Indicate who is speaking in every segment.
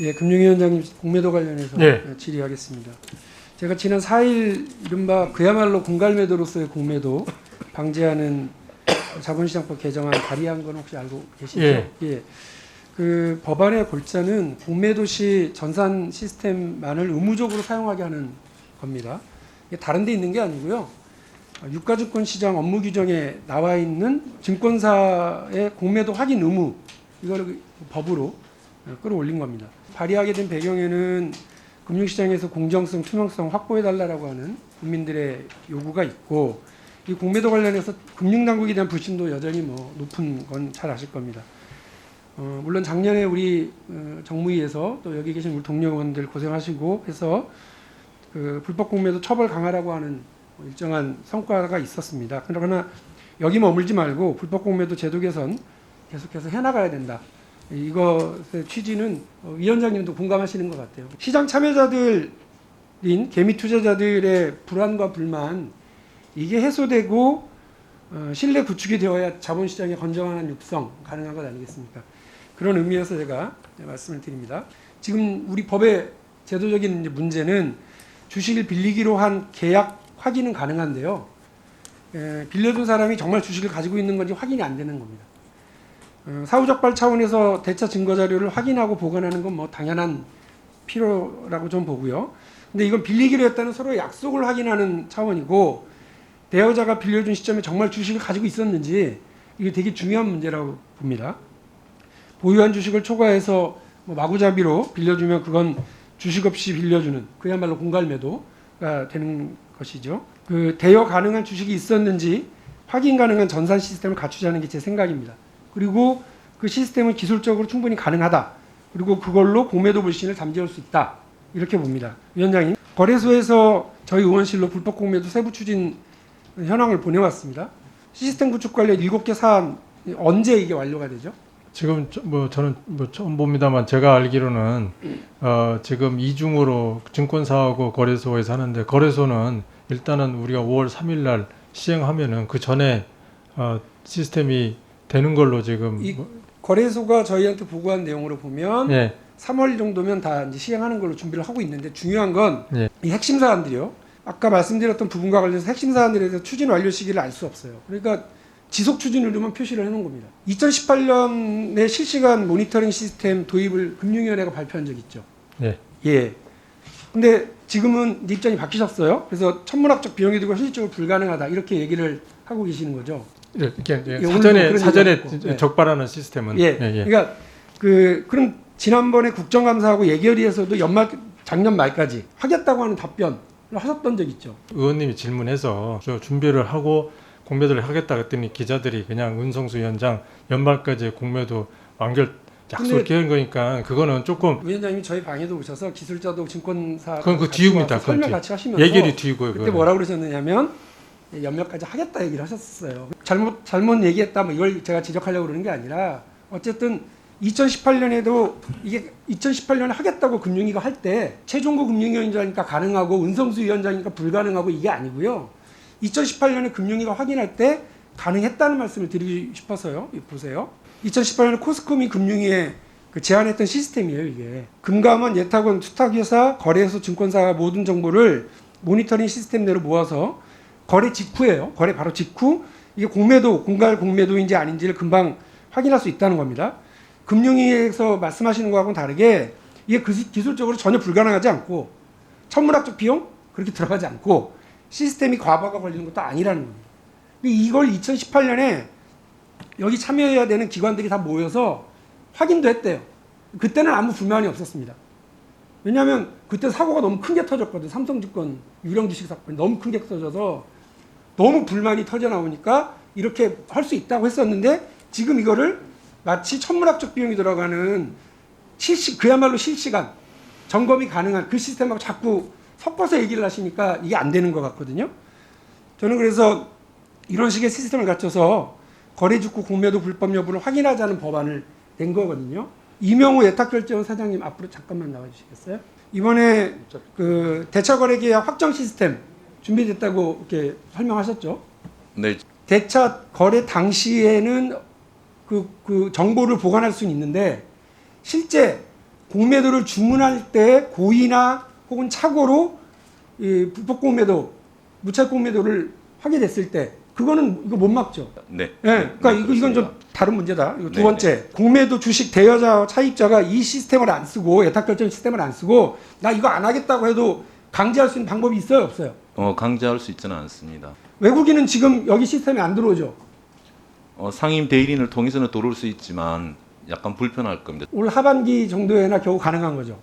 Speaker 1: 예, 금융위원장님 공매도 관련해서
Speaker 2: 네.
Speaker 1: 예, 질의하겠습니다. 제가 지난 4일 이른바 그야말로 공갈매도로서의 공매도 방지하는 자본시장법 개정안 발의한 건 혹시 알고 계시죠?
Speaker 2: 예.
Speaker 1: 그 법안의 골자는 공매도 시 전산 시스템만을 의무적으로 사용하게 하는 겁니다. 이게 다른 데 있는 게 아니고요. 유가증권 시장 업무 규정에 나와 있는 증권사의 공매도 확인 의무 이거를 법으로 끌어올린 겁니다. 발의하게 된 배경에는 금융시장에서 공정성, 투명성 확보해 달라고 하는 국민들의 요구가 있고 이 공매도 관련해서 금융당국에 대한 불신도 여전히 뭐 높은 건 잘 아실 겁니다. 어, 물론 작년에 우리 어, 정무위에서 또 여기 계신 우리 동료 의원들 고생하시고 해서 그 불법 공매도 처벌 강화라고 하는 뭐 일정한 성과가 있었습니다. 그러나 여기 머물지 말고 불법 공매도 제도 개선 계속해서 해나가야 된다. 이것의 취지는 어, 위원장님도 공감하시는 것 같아요. 시장 참여자들인 개미 투자자들의 불안과 불만 이게 해소되고 어, 신뢰 구축이 되어야 자본시장의 건전한 육성 가능한 것 아니겠습니까? 그런 의미에서 제가 말씀을 드립니다. 지금 우리 법의 제도적인 문제는 주식을 빌리기로 한 계약 확인은 가능한데요. 에, 빌려준 사람이 정말 주식을 가지고 있는 건지 확인이 안 되는 겁니다. 어, 사후적발 차원에서 대차 증거 자료를 확인하고 보관하는 건 뭐 당연한 필요라고 좀 보고요. 근데 이건 빌리기로 했다는 서로의 약속을 확인하는 차원이고 대여자가 빌려준 시점에 정말 주식을 가지고 있었는지 이게 되게 중요한 문제라고 봅니다. 보유한 주식을 초과해서 뭐 마구잡이로 빌려주면 그건 주식 없이 빌려주는 그야말로 공갈매도가 되는 것이죠. 그 대여 가능한 주식이 있었는지 확인 가능한 전산 시스템을 갖추자는 게 제 생각입니다. 그리고 그 시스템은 기술적으로 충분히 가능하다. 그리고 그걸로 공매도 불신을 잠재울 수 있다. 이렇게 봅니다. 위원장님, 거래소에서 저희 의원실로 불법 공매도 세부 추진 현황을 보내왔습니다. 시스템 구축 관련 7개 사안 언제 이게 완료가 되죠?
Speaker 2: 지금 저- 뭐 저는 뭐 처음 봅니다만 제가 알기로는 어 지금 이중으로 증권사하고 거래소에서 하는데 거래소는 일단은 우리가 5월 3일 날 시행하면은 그 전에 어 시스템이 되는 걸로 지금
Speaker 1: 이-
Speaker 2: 뭐-
Speaker 1: 거래소가 저희한테 보고한 내용으로 보면
Speaker 2: 예
Speaker 1: 3월 정도면 다 이제 시행하는 걸로 준비를 하고 있는데 중요한 건 이
Speaker 2: 예.
Speaker 1: 핵심 사안들이요. 아까 말씀드렸던 부분과 관련해서 핵심 사안들에 대해서 추진 완료 시기를 알 수 없어요. 그러니까 지속 추진으로만 표시를 해놓은 겁니다. 2018년에 실시간 모니터링 시스템 도입을 금융위원회가 발표한 적이 있죠.
Speaker 2: 예.
Speaker 1: 예. 근데 지금은 입장이 바뀌셨어요. 그래서 천문학적 비용이 들고 현실적으로 불가능하다 이렇게 얘기를 하고 계시는 거죠.
Speaker 2: 예, 이렇게
Speaker 1: 예,
Speaker 2: 사전에 사전에
Speaker 1: 예.
Speaker 2: 적발하는 시스템은
Speaker 1: 예. 그러니까 그 그럼 지난번에 국정감사하고 예결위에서도 연말 작년 말까지 하겠다고 하는 답변을 하셨던 적 있죠.
Speaker 2: 의원님이 질문해서 저 준비를 하고 공매도를 하겠다 그랬더니 기자들이 그냥 은성수 위원장 연말까지 공매도 완결 약속을 한 거니까 그거는 조금
Speaker 1: 위원장님이 저희 방에도 오셔서 기술자도 증권사
Speaker 2: 그건 그 뒤입니다.
Speaker 1: 설명
Speaker 2: 뒤.
Speaker 1: 같이 하시면서
Speaker 2: 얘기를 뒤고요.
Speaker 1: 그때
Speaker 2: 그거는.
Speaker 1: 뭐라 그러셨느냐면 예, 연말까지 하겠다 얘기를 하셨어요. 잘못 잘못 얘기했다 뭐 이걸 제가 지적하려고 그러는 게 아니라 어쨌든 2018년에도 이게 2018년에 하겠다고 금융위가 할 때 최종구 금융위원장이니까 가능하고 은성수 위원장이니까 불가능하고 이게 아니고요. 2018년에 금융위가 확인할 때 가능했다는 말씀을 드리고 싶어서요. 이 보세요. 2018년에 코스코미 금융위에 그 제안했던 시스템이에요, 이게. 금감원, 예탁원, 투탁회사, 거래소, 증권사 모든 정보를 모니터링 시스템 내로 모아서 거래 직후예요. 거래 바로 직후 이게 공매도, 공갈 공매도인지 아닌지를 금방 확인할 수 있다는 겁니다. 금융위에서 말씀하시는 거하고는 다르게 이게 그 기술적으로 전혀 불가능하지 않고 천문학적 비용 그렇게 들어가지 않고 시스템이 과부하가 걸리는 것도 아니라는 겁니다. 근데 이걸 2018년에 여기 참여해야 되는 기관들이 다 모여서 확인도 했대요. 그때는 아무 불만이 없었습니다. 왜냐하면 그때 사고가 너무 큰 게 터졌거든. 삼성증권 유령 주식 사건이 너무 큰 게 터져서 너무 불만이 터져 나오니까 이렇게 할 수 있다고 했었는데 지금 이거를 마치 천문학적 비용이 들어가는 실시 그야말로 실시간 점검이 가능한 그 시스템하고 자꾸 섞어서 얘기를 하시니까 이게 안 되는 것 같거든요. 저는 그래서 이런 식의 시스템을 갖춰서 거래직구 공매도 불법 여부를 확인하자는 법안을 낸 거거든요. 이명호 예탁결제원 사장님 앞으로 잠깐만 나와주시겠어요? 이번에 그 대차거래계약 확정 시스템 준비됐다고 이렇게 설명하셨죠?
Speaker 3: 네,
Speaker 1: 대차 거래 당시에는 그, 그 정보를 보관할 수는 있는데 실제 공매도를 주문할 때 고의나 혹은 착오로 이 불법 공매도, 무차익 공매도를 하게 됐을 때 그거는 이거 못 막죠.
Speaker 3: 네.
Speaker 1: 예, 그러니까
Speaker 3: 네,
Speaker 1: 이거 이건 좀. 다른 문제다. 이거 두
Speaker 3: 네,
Speaker 1: 번째, 공매도 주식 대여자 차입자가 이 시스템을 안 쓰고 예탁 결정 시스템을 안 쓰고 나 이거 안 하겠다고 해도 강제할 수 있는 방법이 있어요, 없어요?
Speaker 3: 어, 강제할 수 있지는 않습니다.
Speaker 1: 외국인은 지금 여기 시스템에 안 들어오죠.
Speaker 3: 어, 상임 대리인을 통해서는 들어올 수 있지만 약간 불편할 겁니다.
Speaker 1: 올 하반기 정도에나 겨우 가능한 거죠.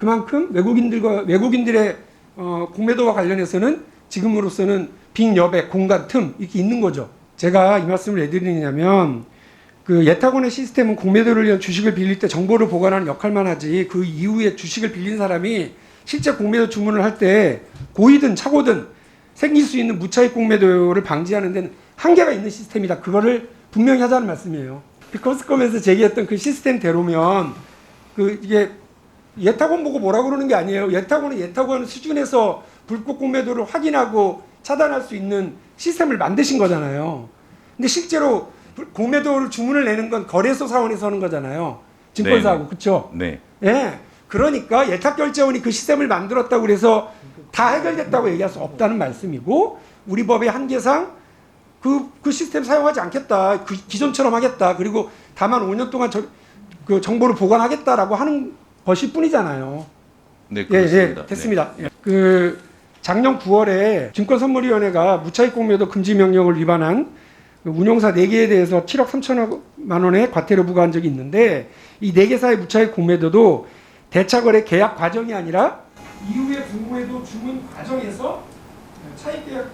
Speaker 1: 그만큼 외국인들과 외국인들의 어, 공매도와 관련해서는 지금으로서는 빈 여백, 공간, 틈 이렇게 있는 거죠. 제가 이 말씀을 왜 드리냐면 그 예탁원의 시스템은 공매도를 위한 주식을 빌릴 때 정보를 보관하는 역할만 하지 그 이후에 주식을 빌린 사람이 실제 공매도 주문을 할 때 고의든 착오든 생길 수 있는 무차익 공매도를 방지하는 데는 한계가 있는 시스템이다. 그거를 분명히 하자는 말씀이에요. 비커스컴에서 제기했던 그 시스템대로면 그 이게 예탁원 보고 뭐라 그러는 게 아니에요. 예탁원은 예탁원 수준에서 불법 공매도를 확인하고 차단할 수 있는 시스템을 만드신 거잖아요. 근데 실제로 불- 공매도를 주문을 내는 건 거래소 사원에서 하는 거잖아요. 증권사하고 그렇죠?
Speaker 3: 네.
Speaker 1: 예. 그러니까 예탁결제원이 그 시스템을 만들었다고 그래서 다 해결됐다고 얘기할 수 없다는 말씀이고 우리 법의 한계상 그, 그 시스템 사용하지 않겠다. 그 기존처럼 하겠다. 그리고 다만 5년 동안 저, 그 정보를 보관하겠다라고 하는 것일 뿐이잖아요.
Speaker 3: 네,
Speaker 1: 예,
Speaker 3: 그렇습니다.
Speaker 1: 예, 됐습니다. 예. 그 작년 9월에 증권선물위원회가 무차익 공매도 금지 명령을 위반한 그 운용사 4개에 대해서 7억 3천만 원의 과태료 부과한 적이 있는데 이 4개사의 무차익 공매도도 대차거래 계약 과정이 아니라 이후에 공매도 주문 과정에서 차익 계약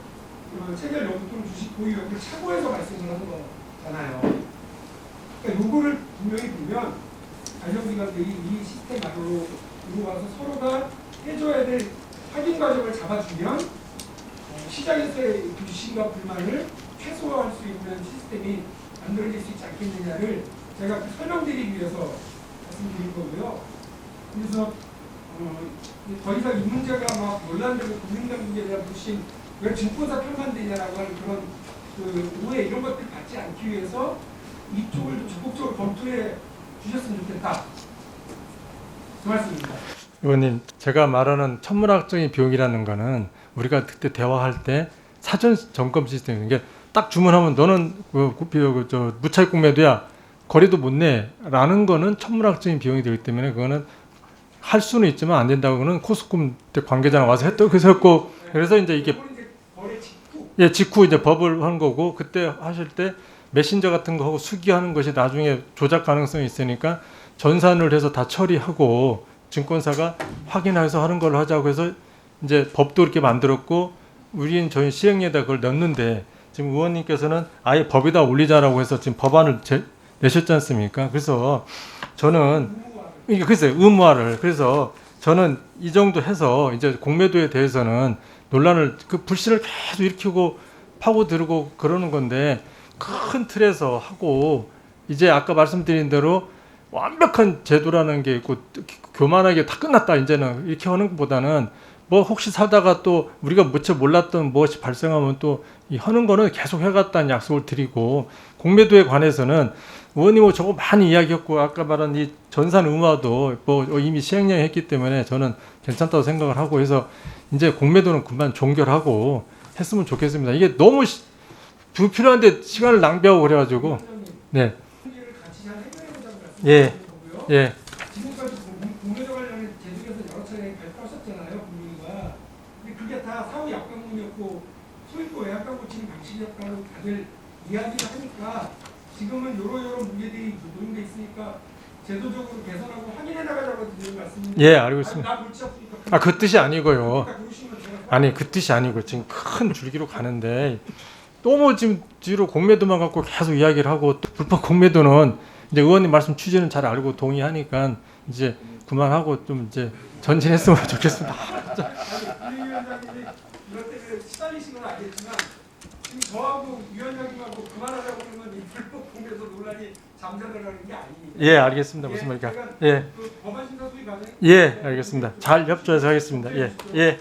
Speaker 1: 어, 체결 여부 또는 주식 보유 여부를 착오해서 발생을 하는 거잖아요. 그러니까 요거를 분명히 보면 관련기관들이 이 시스템 안으로 들어와서 서로가 해줘야 될 확인 과정을 잡아주면 어, 시장에서의 불신과 불만을 최소화할 수 있는 시스템이 만들어질 수 있지 않겠느냐를 제가 그 설명드리기 위해서 말씀드린 거고요. 그래서 어, 더 이상 이 문제가 막 논란되고 국민당국에 대한 불신 왜 증권사 편만 되냐라고 하는 그런 그 오해 이런 것들 갖지 않기 위해서 이쪽을 좀 적극적으로 검토해 주셨으면 좋겠다. 그 말씀입니다.
Speaker 2: 의원님, 제가 말하는 천문학적인 비용이라는 거는 우리가 그때 대화할 때 사전 점검 시스템인 게 딱 주문하면 너는 그, 그, 그, 저 무차익 공매도야 거리도 못 내라는 거는 천문학적인 비용이 되기 때문에 그거는 할 수는 있지만 안 된다고는 코스콤 때 관계자가 와서 했던 그래서 했고 그래서 이제 이게 예, 직후 이제 법을 한 거고 그때 하실 때 메신저 같은 거 하고 수기하는 것이 나중에 조작 가능성이 있으니까 전산을 해서 다 처리하고 증권사가 확인해서 하는 걸로 하자고 해서 이제 법도 이렇게 만들었고 우리는 저희 시행령에다 그걸 넣는데 지금 의원님께서는 아예 법에다 올리자라고 해서 지금 법안을 제, 내셨지 않습니까? 그래서 저는 이게 글쎄요. 의무화를. 그래서 저는 이 정도 해서 이제 공매도에 대해서는 논란을 그 불씨를 계속 일으키고 파고들고 그러는 건데 큰 틀에서 하고 이제 아까 말씀드린 대로 완벽한 제도라는 게 있고 교만하게 다 끝났다 이제는 이렇게 하는 것보다는 뭐 혹시 사다가 또 우리가 무채 몰랐던 무엇이 발생하면 또 이 하는 거는 계속 해갔다는 약속을 드리고 공매도에 관해서는 의원님 뭐 저거 많이 이야기했고 아까 말한 이 전산 의무화도 뭐 이미 시행령 했기 때문에 저는 괜찮다고 생각을 하고 해서 이제 공매도는 그만 종결하고 했으면 좋겠습니다. 이게 너무 시- 불필요한데 시간을 낭비하고 그래가지고 네, 예. 예,
Speaker 1: 이야기를 하니까 지금은 요러 요러 문제들이 노동돼 있으니까 제도적으로 개선하고 확인해 나가자고 드리는 말씀입니다.
Speaker 2: 예, 알고 있습니다.
Speaker 1: 않으니까
Speaker 2: 아그 뜻이 아니고요. 아니 그 뜻이 아니고 지금 큰 줄기로 가는데 너무 지금 뒤로 공매도만 갖고 계속 이야기를 하고 또 불법 공매도는 이제 의원님 말씀 취지는 잘 알고 동의하니까 이제 그만하고 좀 이제 전진했으면 좋겠습니다.
Speaker 1: 저하고 위원장님하고 그만하자고 그러면 이 불법 공개서 논란이 잠자들어가는 게 아닙니다.
Speaker 2: 예, 알겠습니다. 무슨 말인가? 예,
Speaker 1: 그 법안 심사 소위 과정
Speaker 2: 예, 알겠습니다. 잘 협조해서 하겠습니다. 예, 예.